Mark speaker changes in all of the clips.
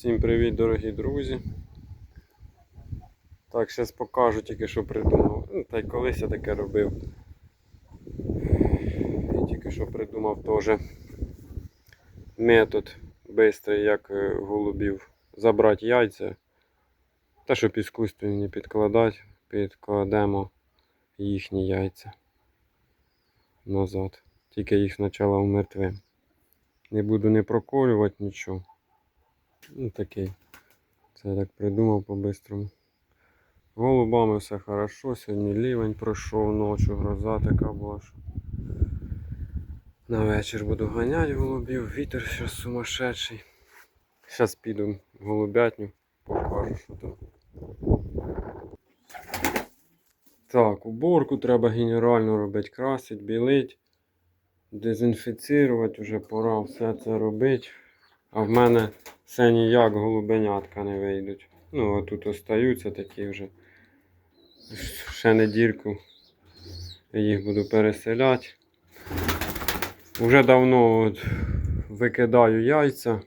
Speaker 1: Всім привіт, дорогі друзі. Так, зараз покажу тільки що придумав. Ну, та й колись я таке робив. І тільки що придумав теж метод швидкий, як е, голубів забрати яйця. Та щоб іскусственні підкладати, підкладемо їхні яйця назад. Тільки їх спочатку умертвимо. Не буду не проколювати нічого. Ну такий. Це я так придумав по-бистрому. Голубами все хорошо. Сьогодні лівень пройшов ночі, гроза така була. Що... На вечір буду ганяти голубів, вітер зараз сумасшедший. Зараз піду в голубятню, покажу, що там. Так, уборку треба генерально робити, красить, білить, дезінфіцірувати, вже пора все це робити. А в мене все ніяк голубенятка не вийдуть. Ну, а тут остаються такі вже. Ще недільку їх буду переселяти. Уже давно от викидаю яйця.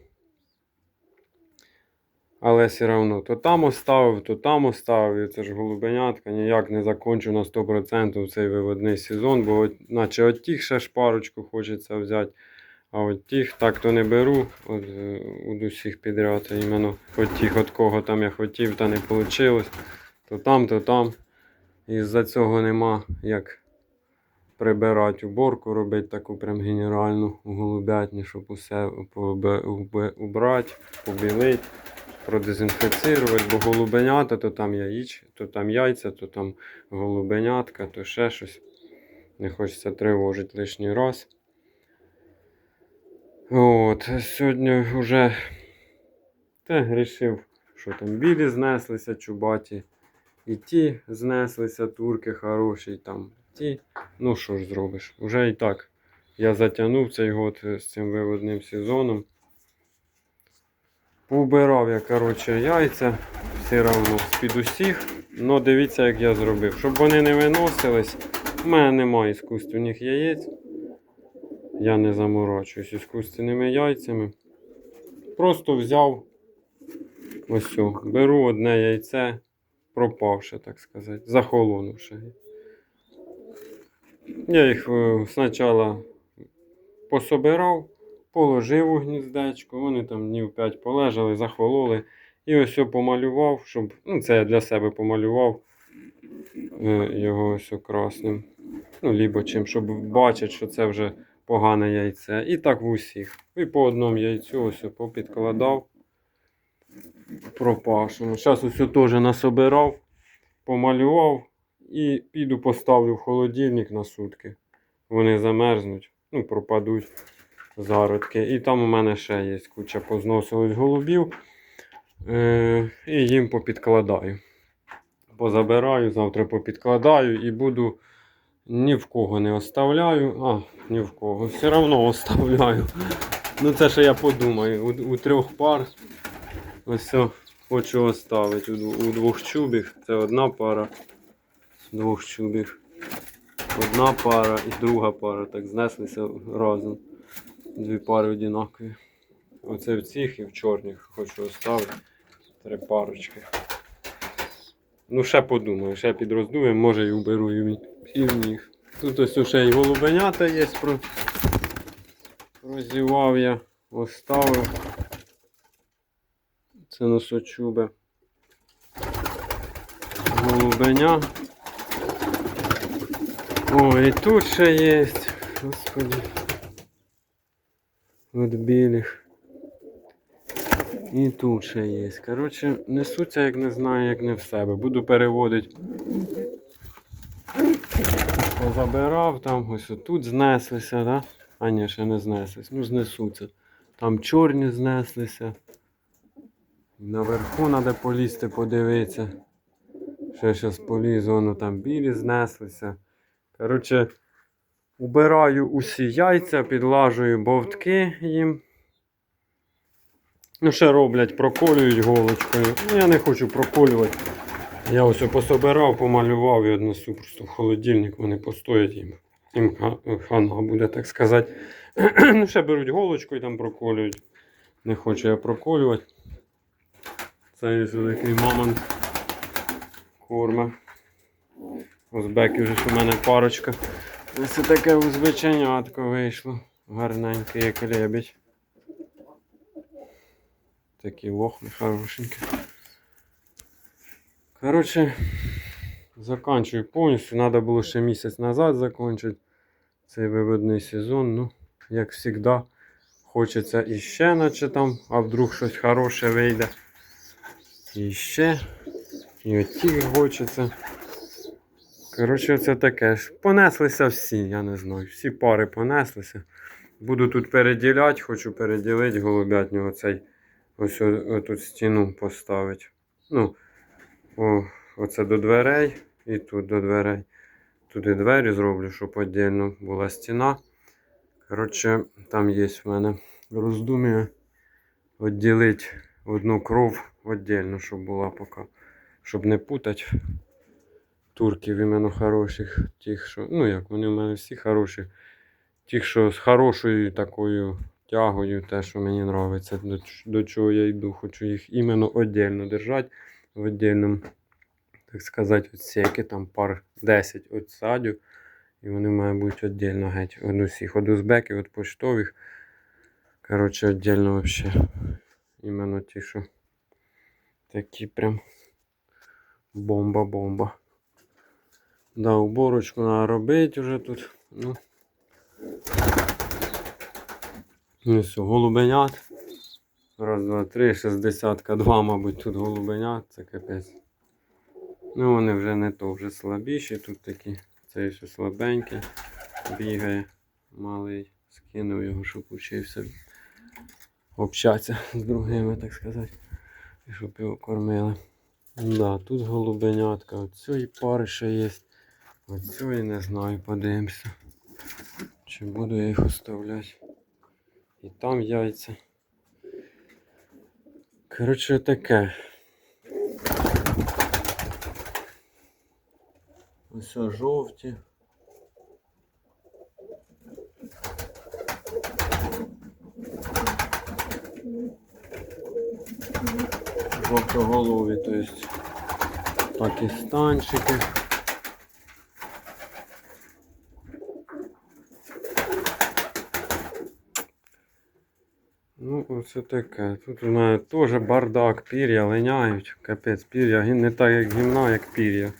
Speaker 1: Але все одно то там оставив, то там оставив. Це ж голубенятка ніяк не закончу на 100% цей виводний сезон, бо наче от тих ще ж парочку хочеться взяти. А от тих так то не беру от, е, від усіх підряд. Іменно от тих, от кого там я хотів, та не вийшло. То там, то там. І з-за цього нема як прибирати уборку, робити таку прям генеральну у голубятні, щоб усе убрати, побілити, продезінфіцірувати, бо голубенята, то там яїч, то там яйця, то там голубенятка, то ще щось. Не хочеться тривожити лишній раз. От, сьогодні вже те рішив, що там білі знеслися, чубаті. І ті знеслися, турки хороші, там ті. Ну що ж зробиш? Уже і так. Я затягнув цей год з цим виводним сезоном. Поубирав я, коротше, яйця все одно з-під усіх. Ну дивіться, як я зробив. Щоб вони не виносились. У мене немає іскусственних яєць. Я не заморочуюсь іскусственними яйцями. Просто взяв ось цю, беру одне яйце, пропавше, так сказати, захолонувши. Я їх е, спочатку пособирав, положив у гніздечко, вони там днів 5 полежали, захололи. І ось помалював, щоб. Ну, це я для себе помалював е, його ось красним. Ну, лібо чим, щоб бачити, що це вже погане яйце. І так в усіх. І по одному яйцю ось попідкладав. Пропашено. Зараз ось теж насобирав, помалював і піду поставлю в холодильник на сутки. Вони замерзнуть, ну, пропадуть зародки. І там у мене ще є куча позносилось голубів. Е, і їм попідкладаю. Позабираю, завтра попідкладаю і буду ні в кого не оставляю. А, ні в кого. Все одно оставляю. Ну це ще я подумаю. У, у трьох пар. Ось хочу оставити у, у двох чубів. Це одна пара. Двох чубів. Одна пара і друга пара. Так знеслися разом. Дві пари однакові. Оце в цих і в чорних хочу оставити. Три парочки. Ну, ще подумаю, ще підроздуємо, може і уберу і в, них. Тут ось ще й голубенята є. Про... Розівав я, оставив. Це носочубе. Голубеня. О, і тут ще є. Господи. От білих. І тут ще є. Коротше, несуться, як не знаю, як не в себе. Буду переводити. Позабирав там, ось тут знеслися, да? А ні, ще не знеслись. Ну, знесуться. Там чорні знеслися. Наверху треба полізти, подивитися. Ще зараз полізу, воно там білі знеслися. Коротше, убираю усі яйця, підлажую бовтки їм. Ну, ще роблять, проколюють голочкою. Ну, я не хочу проколювати. Я ось пособирав, помалював і однесу просто в холодильник, вони постоять їм. Їм хана буде, так сказати. ну, ще беруть голочку і там проколюють. Не хочу я проколювати. Це ось такий мамонт корма. Узбеків вже у мене парочка. Ось таке узбеченятко вийшло. Гарненьке, як лебідь. Такі лохми хорошенькі. Коротше, заканчую повністю. Треба було ще місяць назад закінчити цей виводний сезон. Ну, як завжди, хочеться іще, наче там, а вдруг щось хороше вийде. І ще. І оті хочеться. Коротше, це таке. ж. Понеслися всі, я не знаю. Всі пари понеслися. Буду тут переділяти, хочу переділити голубятню оцей. Ось отут стіну поставити. Ну, о, оце до дверей і тут до дверей. Туди двері зроблю, щоб віддільно була стіна. Коротше, там є в мене роздум'я відділити одну кров віддільно, щоб була поки. Щоб не путати турків іменно хороших, тих, що. Ну як, вони в мене всі хороші. Тих, що з хорошою такою тягою, те, що мені подобається, до, чого я йду. Хочу їх іменно віддільно держати в віддільному, так сказати, отсеки, там пар 10 від садю. І вони мають бути віддільно геть. Від усіх. Від узбеків, від поштових. Коротше, віддільно взагалі. Іменно ті, що такі прям бомба-бомба. Да, уборочку треба робити вже тут. Ну. Ну все, голубенят. Раз, два, три, шістдесятка, два, мабуть, тут голубенят, це капець. Ну вони вже не то, вже слабіші, тут такі. Цей ще слабенький. Бігає малий. Скинув його, щоб учився общатися з другими, так сказати. І щоб його кормили. Да, тут голубенятка. От пари ще є. От цієї не знаю, подивимося. Чи буду я їх оставляти. І там яйця. Коротше, таке. Ось жовті. Жовтоголові, то есть пакистанчики. Ну, оце таке. Тут у мене теж бардак, пір'я линяють. Капець, пір'я не так як гімна, як пір'я.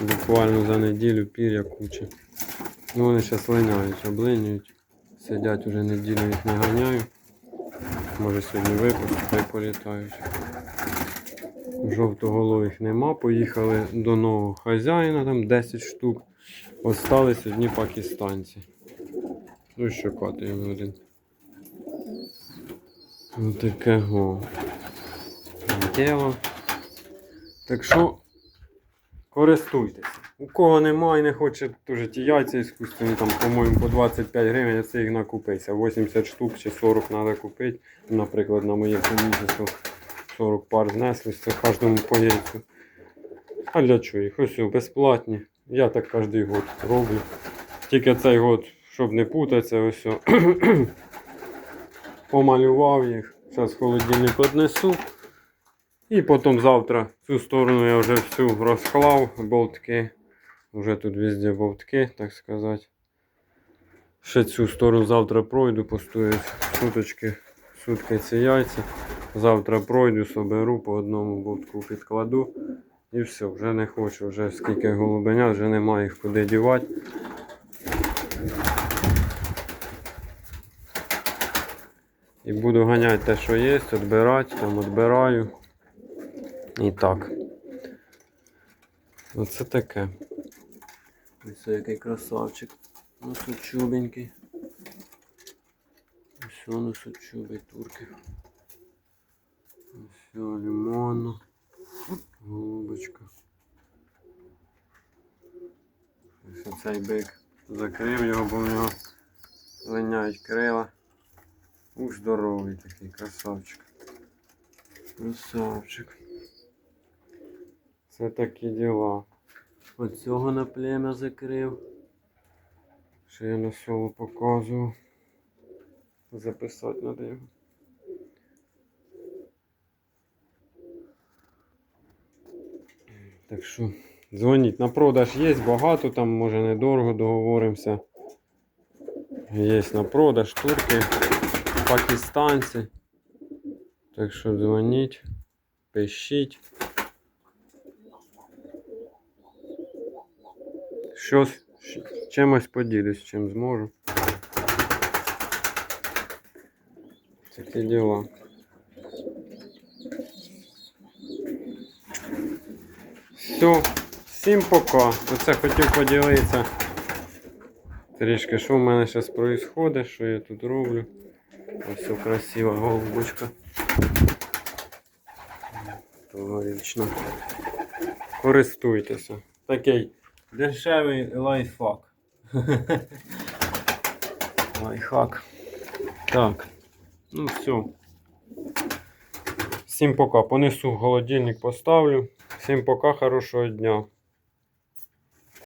Speaker 1: Буквально за неділю пір'я куча. Ну вони зараз линяють, облинюють. Сидять уже неділю їх не ганяю. Може сьогодні випустю, та й політають. Жовтоголових нема. Поїхали до нового хазяїна, там 10 штук. Остались одні пакистанці. Ну що катаємо один. Ось таке го. Діло. Так що користуйтеся. У кого немає і не хоче теж ті яйця іскусственні, там, по-моєму, по 25 гривень, це їх накупився. 80 штук чи 40 треба купити. Наприклад, на моє місяцю 40 пар знеслись, це кожному по яйцю. А для чого їх? Ось безплатні. Я так кожен год роблю. Тільки цей год, щоб не путатися, ось. Помалював їх. Зараз холодильник однесу. І потім завтра цю сторону я вже всю розклав, болтки. Вже тут везде болтки, так сказати. Ще цю сторону завтра пройду, постою суточки, сутки ці яйця. Завтра пройду, соберу, по одному болтку підкладу. І все, вже не хочу, вже скільки голубенят, вже немає їх куди дівати. І буду ганяти те, що є, відбирати, там відбираю. І так. Оце таке. Ось який красавчик. Носочубенький. Ось носочубий турки. Ось лимонно. Голубочка. Ось цей бик закрив його, бо в нього линяють крила. Уж здоровий такий красавчик. Красавчик. Це такі діла. От цього на плем'я закрив. Ще я на соло показував. Записати треба його. Так що дзвоніть. На продаж є багато, там може недорого договоримося. Є на продаж турки, пакистанці. Так що дзвоніть, пишіть. Щось чимось поділюсь, чим зможу. Такі діла. Все, всім пока. Оце хотів поділитися. Трішки, що в мене зараз відбувається, що я тут роблю. Ось красива голубочка. Товарично. Користуйтеся. Такий дешевий лайфхак. Лайфхак. Так. Ну все. Всім пока. Понесу в холодильник, поставлю. Всім пока, хорошого дня.